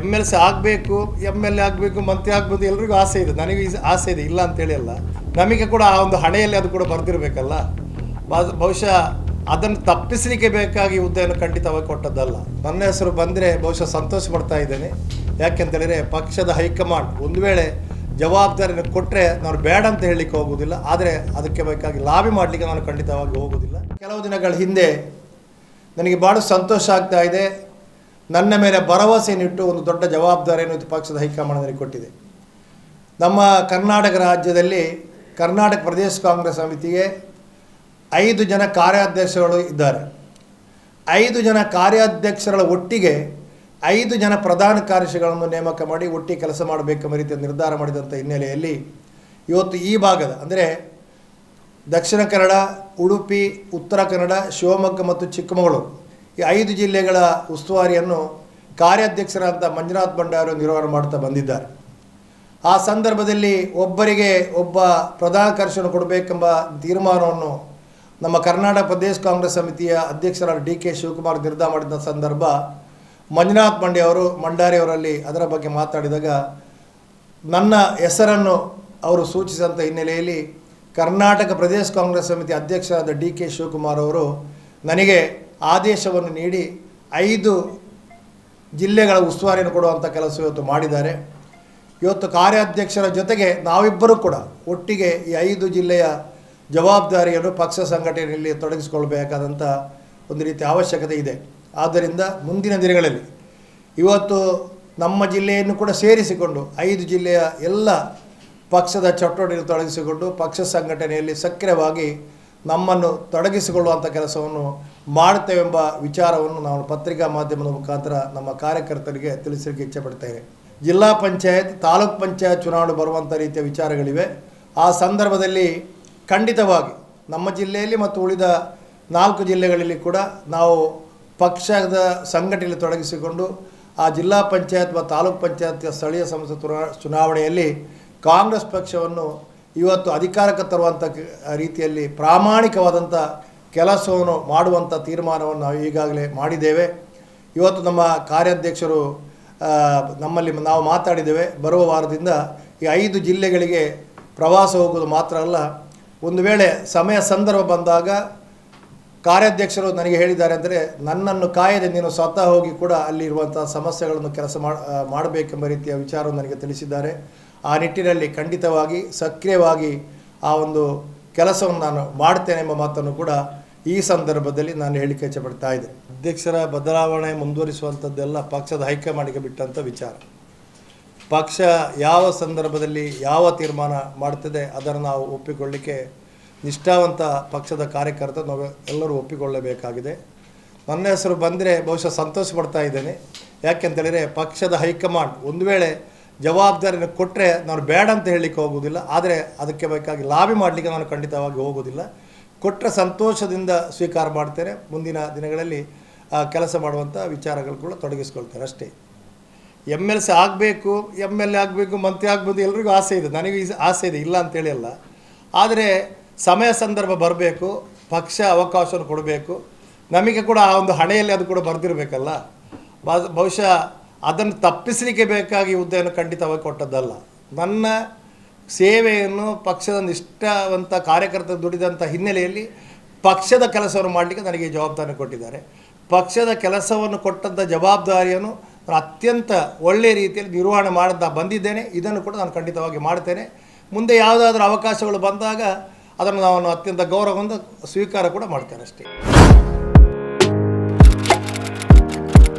M L C ಆಗಬೇಕು M L A ಆಗಬೇಕು, ಮಂತ್ರಿ ಆಗ್ಬೋದು, ಎಲ್ರಿಗೂ ಆಸೆ ಇದೆ. ನನಗೆ ಈ ಆಸೆ ಇದೆ, ಇಲ್ಲ ಅಂತೇಳಿ ಅಲ್ಲ. ನಮಗೆ ಕೂಡ ಆ ಒಂದು ಹಣೆಯಲ್ಲಿ ಅದು ಕೂಡ ಬರೆದಿರಬೇಕಲ್ಲ. ಬಹುಶಃ ಅದನ್ನು ತಪ್ಪಿಸಲಿಕ್ಕೆ ಬೇಕಾಗಿ ಹುದ್ದೆಯನ್ನು ಖಂಡಿತವಾಗಿ ಕೊಟ್ಟದ್ದಲ್ಲ. ನನ್ನ ಹೆಸರು ಬಂದರೆ ಬಹುಶಃ ಸಂತೋಷ ಪಡ್ತಾ ಇದ್ದೇನೆ. ಯಾಕೆಂತೇಳಿದರೆ ಪಕ್ಷದ ಹೈಕಮಾಂಡ್ ಒಂದು ವೇಳೆ ಜವಾಬ್ದಾರಿಯನ್ನು ಕೊಟ್ಟರೆ ನಾನು ಬೇಡ ಅಂತ ಹೇಳಲಿಕ್ಕೆ ಹೋಗುವುದಿಲ್ಲ. ಆದರೆ ಅದಕ್ಕೆ ಬೇಕಾಗಿ ಲಾಭಿ ಮಾಡಲಿಕ್ಕೆ ನಾನು ಖಂಡಿತವಾಗಿ ಹೋಗುವುದಿಲ್ಲ. ಕೆಲವು ದಿನಗಳ ಹಿಂದೆ ನನಗೆ ಭಾಳ ಸಂತೋಷ ಆಗ್ತಾ ಇದೆ. ನನ್ನ ಮೇಲೆ ಭರವಸೆಯನ್ನಿಟ್ಟು ಒಂದು ದೊಡ್ಡ ಜವಾಬ್ದಾರಿಯನ್ನು ಇದು ಪಕ್ಷದ ಹೈಕಮಾಂಡ್ ನನಗೆ ಕೊಟ್ಟಿದೆ. ನಮ್ಮ ಕರ್ನಾಟಕ ರಾಜ್ಯದಲ್ಲಿ ಕರ್ನಾಟಕ ಪ್ರದೇಶ ಕಾಂಗ್ರೆಸ್ ಸಮಿತಿಗೆ ಐದು ಜನ ಕಾರ್ಯಾಧ್ಯಕ್ಷಗಳು ಇದ್ದಾರೆ. ಐದು ಜನ ಕಾರ್ಯಾಧ್ಯಕ್ಷರ ಒಟ್ಟಿಗೆ ಐದು ಜನ ಪ್ರಧಾನ ಕಾರ್ಯದರ್ಶಿಗಳನ್ನು ನೇಮಕ ಮಾಡಿ ಒಟ್ಟಿಗೆ ಕೆಲಸ ಮಾಡಬೇಕೆಂಬ ರೀತಿಯ ನಿರ್ಧಾರ ಮಾಡಿದಂಥ ಹಿನ್ನೆಲೆಯಲ್ಲಿ ಇವತ್ತು ಈ ಭಾಗದ ಅಂದರೆ ದಕ್ಷಿಣ ಕನ್ನಡ, ಉಡುಪಿ, ಉತ್ತರ ಕನ್ನಡ, ಶಿವಮೊಗ್ಗ ಮತ್ತು ಚಿಕ್ಕಮಗಳೂರು ಈ ಐದು ಜಿಲ್ಲೆಗಳ ಉಸ್ತುವಾರಿಯನ್ನು ಕಾರ್ಯಾಧ್ಯಕ್ಷರಾದಂಥ ಮಂಜುನಾಥ್ ಭಂಡಾರು ನಿರ್ವಹಣೆ ಮಾಡ್ತಾ ಬಂದಿದ್ದಾರೆ. ಆ ಸಂದರ್ಭದಲ್ಲಿ ಒಬ್ಬರಿಗೆ ಒಬ್ಬ ಪ್ರಧಾನ ಕಾರ್ಯದರ್ಶಿಯನ್ನು ಕೊಡಬೇಕೆಂಬ ತೀರ್ಮಾನವನ್ನು ನಮ್ಮ ಕರ್ನಾಟಕ ಪ್ರದೇಶ ಕಾಂಗ್ರೆಸ್ ಸಮಿತಿಯ ಅಧ್ಯಕ್ಷರಾದ ಡಿ ಕೆ ಶಿವಕುಮಾರ್ ನಿರ್ಧಾರ ಮಾಡಿದ ಸಂದರ್ಭ ಮಂಜುನಾಥ್ ಮಂಡ್ಯ ಅವರು ಮಂಡಾರಿಯವರಲ್ಲಿ ಅದರ ಬಗ್ಗೆ ಮಾತಾಡಿದಾಗ ನನ್ನ ಹೆಸರನ್ನು ಅವರು ಸೂಚಿಸಿದಂಥ ಹಿನ್ನೆಲೆಯಲ್ಲಿ ಕರ್ನಾಟಕ ಪ್ರದೇಶ ಕಾಂಗ್ರೆಸ್ ಸಮಿತಿ ಅಧ್ಯಕ್ಷರಾದ ಡಿ ಕೆ ಶಿವಕುಮಾರ್ ಅವರು ನನಗೆ ಆದೇಶವನ್ನು ನೀಡಿ ಐದು ಜಿಲ್ಲೆಗಳ ಉಸ್ತುವಾರಿಯನ್ನು ಕೊಡುವಂಥ ಕೆಲಸ ಇವತ್ತು ಮಾಡಿದ್ದಾರೆ. ಇವತ್ತು ಕಾರ್ಯಾಧ್ಯಕ್ಷರ ಜೊತೆಗೆ ನಾವಿಬ್ಬರೂ ಕೂಡ ಒಟ್ಟಿಗೆ ಈ ಐದು ಜಿಲ್ಲೆಯ ಜವಾಬ್ದಾರಿಯನ್ನು ಪಕ್ಷ ಸಂಘಟನೆಯಲ್ಲಿ ತೊಡಗಿಸಿಕೊಳ್ಬೇಕಾದಂಥ ಒಂದು ರೀತಿಯ ಅವಶ್ಯಕತೆ ಇದೆ. ಆದ್ದರಿಂದ ಮುಂದಿನ ದಿನಗಳಲ್ಲಿ ಇವತ್ತು ನಮ್ಮ ಜಿಲ್ಲೆಯನ್ನು ಕೂಡ ಸೇರಿಸಿಕೊಂಡು ಐದು ಜಿಲ್ಲೆಯ ಎಲ್ಲ ಪಕ್ಷದ ಚಟುವಟಿಕೆ ತೊಡಗಿಸಿಕೊಂಡು ಪಕ್ಷ ಸಂಘಟನೆಯಲ್ಲಿ ಸಕ್ರಿಯವಾಗಿ ನಮ್ಮನ್ನು ತೊಡಗಿಸಿಕೊಳ್ಳುವಂಥ ಕೆಲಸವನ್ನು ಮಾಡುತ್ತೇವೆಂಬ ವಿಚಾರವನ್ನು ನಾವು ಪತ್ರಿಕಾ ಮಾಧ್ಯಮದ ಮುಖಾಂತರ ನಮ್ಮ ಕಾರ್ಯಕರ್ತರಿಗೆ ತಿಳಿಸಲಿಕ್ಕೆ ಇಚ್ಛೆಪಡ್ತೇವೆ ಜಿಲ್ಲಾ ಪಂಚಾಯತ್, ತಾಲೂಕ್ ಪಂಚಾಯತ್ ಚುನಾವಣೆ ಬರುವಂಥ ರೀತಿಯ ವಿಚಾರಗಳಿವೆ. ಆ ಸಂದರ್ಭದಲ್ಲಿ ಖಂಡಿತವಾಗಿ ನಮ್ಮ ಜಿಲ್ಲೆಯಲ್ಲಿ ಮತ್ತು ಉಳಿದ ನಾಲ್ಕು ಜಿಲ್ಲೆಗಳಲ್ಲಿ ಕೂಡ ನಾವು ಪಕ್ಷದ ಸಂಘಟನೆಯಲ್ಲಿ ತೊಡಗಿಸಿಕೊಂಡು ಆ ಜಿಲ್ಲಾ ಪಂಚಾಯತ್ ಮತ್ತು ತಾಲೂಕ್ ಪಂಚಾಯತ್ ಸ್ಥಳೀಯ ಸಂಸ್ಥೆ ಚುನಾ- ಚುನಾವಣೆಯಲ್ಲಿ ಕಾಂಗ್ರೆಸ್ ಪಕ್ಷವನ್ನು ಇವತ್ತು ಅಧಿಕಾರಕ್ಕೆ ತರುವಂಥ ರೀತಿಯಲ್ಲಿ ಪ್ರಾಮಾಣಿಕವಾದಂಥ ಕೆಲಸವನ್ನು ಮಾಡುವಂಥ ತೀರ್ಮಾನವನ್ನು ನಾವು ಈಗಾಗಲೇ ಮಾಡಿದ್ದೇವೆ. ಇವತ್ತು ನಮ್ಮ ಕಾರ್ಯಾಧ್ಯಕ್ಷರು ನಮ್ಮಲ್ಲಿ ನಾವು ಮಾತಾಡಿದ್ದೇವೆ. ಬರುವ ವಾರದಿಂದ ಈ ಐದು ಜಿಲ್ಲೆಗಳಿಗೆ ಪ್ರವಾಸ ಹೋಗೋದು ಮಾತ್ರ ಅಲ್ಲ, ಒಂದು ವೇಳೆ ಸಮಯ ಸಂದರ್ಭ ಬಂದಾಗ ಕಾರ್ಯಾಧ್ಯಕ್ಷರು ನನಗೆ ಹೇಳಿದ್ದಾರೆ ಅಂದರೆ, ನನ್ನನ್ನು ಕಾಯದೆ ನೀನು ಸ್ವತಃ ಹೋಗಿ ಕೂಡ ಅಲ್ಲಿರುವಂಥ ಸಮಸ್ಯೆಗಳನ್ನು ಕೆಲಸ ಮಾಡಬೇಕೆಂಬ ರೀತಿಯ ವಿಚಾರವನ್ನು ನನಗೆ ತಿಳಿಸಿದ್ದಾರೆ. ಆ ನಿಟ್ಟಿನಲ್ಲಿ ಖಂಡಿತವಾಗಿ ಸಕ್ರಿಯವಾಗಿ ಆ ಒಂದು ಕೆಲಸವನ್ನು ನಾನು ಮಾಡ್ತೇನೆ ಎಂಬ ಮಾತನ್ನು ಕೂಡ ಈ ಸಂದರ್ಭದಲ್ಲಿ ನಾನು ಹೇಳಿಕೆ ಇಚ್ಛೆಪಡ್ತಾ ಇದ್ದೆ. ಅಧ್ಯಕ್ಷರ ಬದಲಾವಣೆ ಮುಂದುವರಿಸುವಂಥದ್ದೆಲ್ಲ ಪಕ್ಷದ ಹೈಕಮಾಂಡ್ಗೆ ಬಿಟ್ಟಂಥ ವಿಚಾರ. ಪಕ್ಷ ಯಾವ ಸಂದರ್ಭದಲ್ಲಿ ಯಾವ ತೀರ್ಮಾನ ಮಾಡ್ತದೆ ಅದನ್ನು ನಾವು ಒಪ್ಪಿಕೊಳ್ಳಿಕ್ಕೆ ನಿಷ್ಠಾವಂತ ಪಕ್ಷದ ಕಾರ್ಯಕರ್ತ ನಾವು ಎಲ್ಲರೂ ಒಪ್ಪಿಕೊಳ್ಳಬೇಕಾಗಿದೆ. ನನ್ನ ಹೆಸರು ಬಂದರೆ ಬಹುಶಃ ಸಂತೋಷ ಪಡ್ತಾ ಇದ್ದೇನೆ. ಯಾಕೆಂತೇಳಿದರೆ ಪಕ್ಷದ ಹೈಕಮಾಂಡ್ ಒಂದು ವೇಳೆ ಜವಾಬ್ದಾರಿಯನ್ನು ಕೊಟ್ಟರೆ ನಾನು ಬೇಡ ಅಂತ ಹೇಳಲಿಕ್ಕೆ ಹೋಗುವುದಿಲ್ಲ, ಆದರೆ ಅದಕ್ಕೆ ಬೇಕಾಗಿ ಲಾಭಿ ಮಾಡಲಿಕ್ಕೆ ನಾನು ಖಂಡಿತವಾಗಿ ಹೋಗೋದಿಲ್ಲ ಕೊಟ್ಟರೆ ಸಂತೋಷದಿಂದ ಸ್ವೀಕಾರ ಮಾಡ್ತೇನೆ. ಮುಂದಿನ ದಿನಗಳಲ್ಲಿ ಕೆಲಸ ಮಾಡುವಂಥ ವಿಚಾರಗಳು ಕೂಡ ತೊಡಗಿಸ್ಕೊಳ್ತಾರೆ ಅಷ್ಟೇ. ಎಂ ಎಲ್ ಸಿ ಆಗಬೇಕು ಎಂ ಎಲ್ ಎ ಆಗಬೇಕು, ಮಂತ್ರಿ ಆಗ್ಬೋದು, ಎಲ್ರಿಗೂ ಆಸೆ ಇದೆ. ನನಗೂ ಆಸೆ ಇದೆ, ಇಲ್ಲ ಅಂತೇಳಿ ಅಲ್ಲ. ಆದರೆ ಸಮಯ ಸಂದರ್ಭ ಬರಬೇಕು, ಪಕ್ಷ ಅವಕಾಶವನ್ನು ಕೊಡಬೇಕು. ನಮಗೆ ಕೂಡ ಆ ಒಂದು ಹಣೆಯಲ್ಲಿ ಅದು ಕೂಡ ಬರೆದಿರಬೇಕಲ್ಲ. ಬಹುಶಃ ಅದನ್ನು ತಪ್ಪಿಸಲಿಕ್ಕೆ ಬೇಕಾಗಿ ಹುದ್ದೆಯನ್ನು ಖಂಡಿತವಾಗಿ ಕೊಟ್ಟದ್ದಲ್ಲ. ನನ್ನ ಸೇವೆಯನ್ನು ಪಕ್ಷದ ನಿಷ್ಠಾವಂತ ಕಾರ್ಯಕರ್ತ ದುಡಿದಂಥ ಹಿನ್ನೆಲೆಯಲ್ಲಿ ಪಕ್ಷದ ಕೆಲಸವನ್ನು ಮಾಡಲಿಕ್ಕೆ ನನಗೆ ಜವಾಬ್ದಾರಿ ಕೊಟ್ಟಿದ್ದಾರೆ. ಪಕ್ಷದ ಕೆಲಸವನ್ನು ಕೊಟ್ಟಂಥ ಜವಾಬ್ದಾರಿಯನ್ನು ನಾನು ಅತ್ಯಂತ ಒಳ್ಳೆಯ ರೀತಿಯಲ್ಲಿ ನಿರ್ವಹಣೆ ಮಾಡ್ತಾ ಬಂದಿದ್ದೇನೆ. ಇದನ್ನು ಕೂಡ ನಾನು ಖಂಡಿತವಾಗಿ ಮಾಡ್ತೇನೆ. ಮುಂದೆ ಯಾವುದಾದ್ರೂ ಅವಕಾಶಗಳು ಬಂದಾಗ ಅದನ್ನು ನಾನು ಅತ್ಯಂತ ಗೌರವದಿಂದ ಸ್ವೀಕಾರ ಕೂಡ ಮಾಡ್ತೇನೆ ಅಷ್ಟೇ.